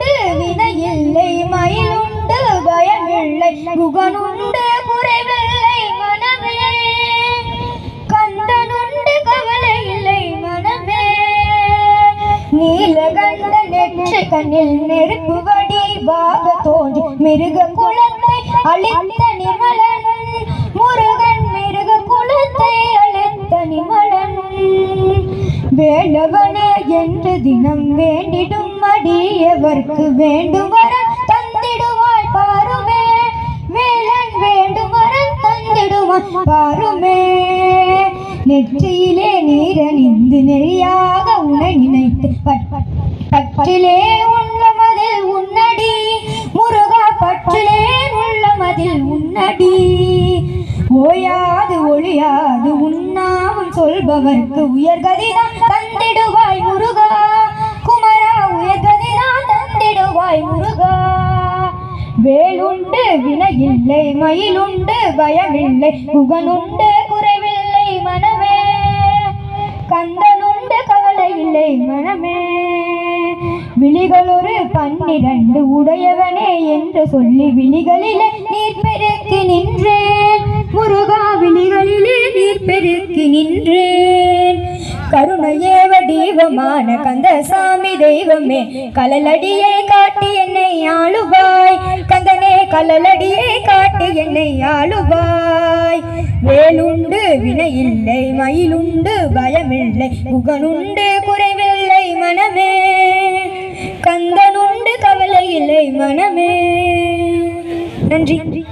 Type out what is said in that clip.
மயிலுண்டு வினையில்லை மயிலுண்டு பயமில்லை முகனுண்டு குறைவில்லை மனமே. கந்தனுண்டு கவலை இல்லை மனமே. நீலகண்ட நெற்று கண்ணில் நெருப்பு வடிவாக தோன்றி மிருக குலத்தை அழித்த நிமலன். முருகன் மிருக குலத்தை அழித்த நிமலன். வேளவனே என்று தினம் வேண்டிடும் அடியவர்க்கு வேண்டும் வர தந்திடுவாய் பாருமே. வேலன் வேண்டும் வர தந்திடுவான் பாருமே. நெற்றியிலே நீரணிந்து நெறியாக உன்னை நினைத்து பட்- பட்- பற்றிலே உள்ளமதில் உன்னடி. முருகா பற்றிலே உள்ளமதில் உன்னடி. ஓயாது ஒழியாது உண்ணாவும் சொல்பவர்க்கு உயர்கதிதான் வேலுண்டு வினையில்லை மயிலுண்டு பயமில்லை புகனுண்டு குறைவில்லை மனமே. கந்தனுண்டு கவலை இல்லை மனமே. விழிகளொரு பன்னிரண்டு உடையவனே என்று சொல்லி விழிகளிலே நீர் பெருக்கி நின்றேன். முருகா விழிகளிலே நீர் பெருக்கி நின்றேன். கருணையே வடிவமான கந்தசாமி தெய்வமே கலலடியை காட்டி என்னை ஆளுவாய். கந்தனே கலலடியை காட்டி என்னை ஆளுவாய். வேலுண்டு வினையில்லை மயிலுண்டு பயமில்லை முகனுண்டு குறைவில்லை மனமே. கந்தனுண்டு கவலை இல்லை மனமே. நன்றி.